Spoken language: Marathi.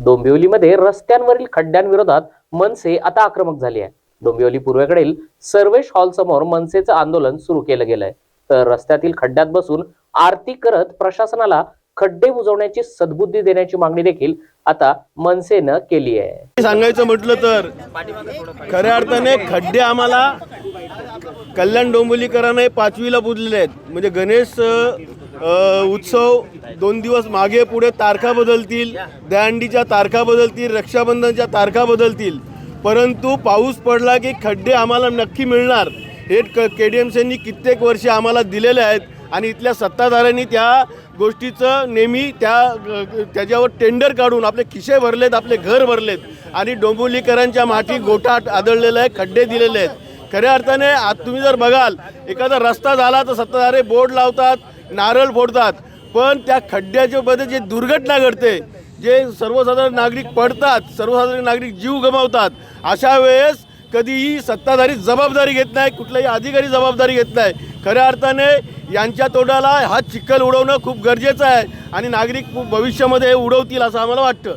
डोंबिवलीमध्ये रस्त्यांवरील खड्ड्यांविरोधात मनसे आता आक्रमक झाली आहे. डोंबिवली पूर्वेकडील सर्वेश हॉल समोर मनसेचं आंदोलन सुरू केलं गेलंय. तर रस्त्यातील खड्ड्यात बसून आरती करत प्रशासनाला खड्डे बुजवण्याची सद्बुद्धी देण्याची मागणी देखील आता मनसेनं केली आहे. सांगायचं म्हटलं तर खऱ्या अर्थाने खड्डे आम्हाला कल्याण डोंबिवलीकरांना हे पाचवीला बुजलेले आहेत. म्हणजे गणेश उत्सव दोन दिवस मागे पुढे तारखा बदलतील दहंडीच्या तारखा बदलतील रक्षाबंधनच्या तारखा बदलतील. परंतु पाऊस पडला की खड्डे आम्हाला नक्की मिळणार. हे क के डी एम सीनी कित्येक वर्षे आम्हाला दिलेले आहेत आणि इथल्या सत्ताधाऱ्यांनी त्या गोष्टीचं नेहमी त्या त्याच्यावर टेंडर काढून आपले खिसे भरलेत आपले घर भरलेत आणि डोंबिवलीकरांच्या माठी गोठा आदळलेला आहे खड्डे दिलेले आहेत. खऱ्या अर्थाने आज तुम्ही जर बघाल एखादा रस्ता झाला तर सत्ताधारे बोर्ड लावतात नारळ फोडतात. पण त्या खड्ड्याच्या मध्ये जे दुर्घटना घडते जे सर्वसाधारण नागरिक पडतात सर्वसाधारण नागरिक जीव गमावतात अशा वेळेस कधीही सत्ताधारी जबाबदारी घेत नाही कुठलाही अधिकारी जबाबदारी घेत नाही. खऱ्या अर्थाने यांच्या तोंडाला हा चिखल उडवणं खूप गरजेचं आहे आणि नागरिक भविष्यामध्ये उडवतील असं आम्हाला वाटतं.